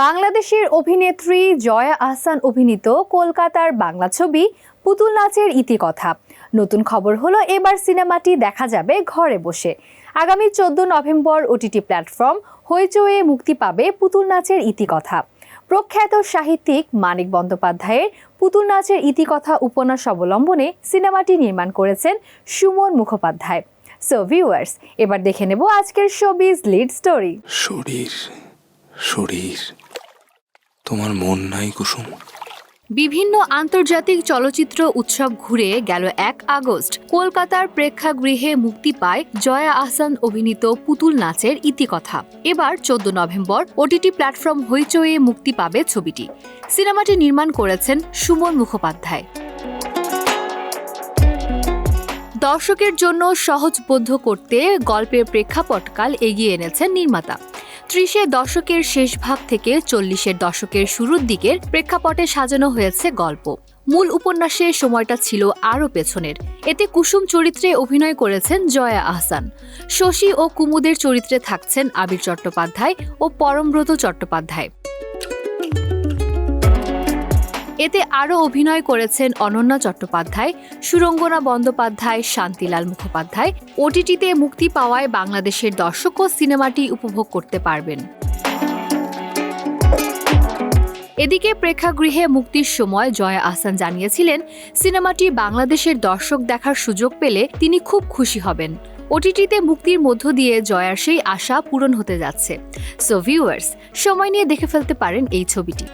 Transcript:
বাংলাদেশের অভিনেত্রী জয়া আহসান অভিনীত কলকাতার বাংলা ছবি পুতুল নাচের ইতিকথা। নতুন খবর হলো এবার সিনেমাটি দেখা যাবে ঘরে বসে। আগামী চোদ্দ নভেম্বর ওটিটি প্ল্যাটফর্ম হইচয়ে মুক্তি পাবে পুতুল নাচের ইতিকথা। প্রখ্যাত সাহিত্যিক মানিক বন্দ্যোপাধ্যায়ের পুতুল নাচের ইতিকথা উপন্যাস অবলম্বনে সিনেমাটি নির্মাণ করেছেন সুমন মুখোপাধ্যায়। সো ভিউয়ার্স এবার দেখে নেব আজকের শোবিজ লিড স্টোরি। শরীর শরীর। তোমার মন নাই কুসুম। বিভিন্ন আন্তর্জাতিক চলচ্চিত্র উৎসব ঘুরে গেল এক আগস্ট। কলকাতার প্রেক্ষাগৃহে মুক্তি পায় জয়া আহসান অভিনীত পুতুল নাচের ইতিকথা। এবার চোদ্দ নভেম্বর ওটিটি প্ল্যাটফর্ম হইচয়ে মুক্তি পাবে ছবিটি। সিনেমাটি নির্মাণ করেছেন সুমন মুখোপাধ্যায়। দর্শকের জন্য সহজবোধ্য করতে গল্পের প্রেক্ষাপটকাল এগিয়ে এনেছেন নির্মাতা। ত্রিশের দশকের শেষ ভাগ থেকে চল্লিশের দশকের শুরুর দিকের প্রেক্ষাপটে সাজানো হয়েছে গল্প। মূল উপন্যাসে সময়টা ছিল আরও পেছনের। এতে কুসুম চরিত্রে অভিনয় করেছেন জয়া আহসান। শশী ও কুমুদের চরিত্রে থাকছেন আবির চট্টোপাধ্যায় ও পরমব্রত চট্টোপাধ্যায়। এতে আরও অভিনয় করেছেন অনন্যা চট্টোপাধ্যায়, সুরঙ্গনা বন্দ্যোপাধ্যায়, শান্তিলাল মুখোপাধ্যায়। ওটিটিতে মুক্তি পাওয়ায় বাংলাদেশের দর্শকও সিনেমাটি উপভোগ করতে পারবেন। এদিকে প্রেক্ষাগৃহে মুক্তির সময় জয়া আহসান জানিয়েছিলেন, সিনেমাটি বাংলাদেশের দর্শক দেখার সুযোগ পেলে তিনি খুব খুশি হবেন। ওটিটিতে মুক্তির মধ্য দিয়ে জয়ার সেই আশা পূরণ হতে যাচ্ছে। সো ভিউয়ার্স সময় নিয়ে দেখে ফেলতে পারেন এই ছবিটি।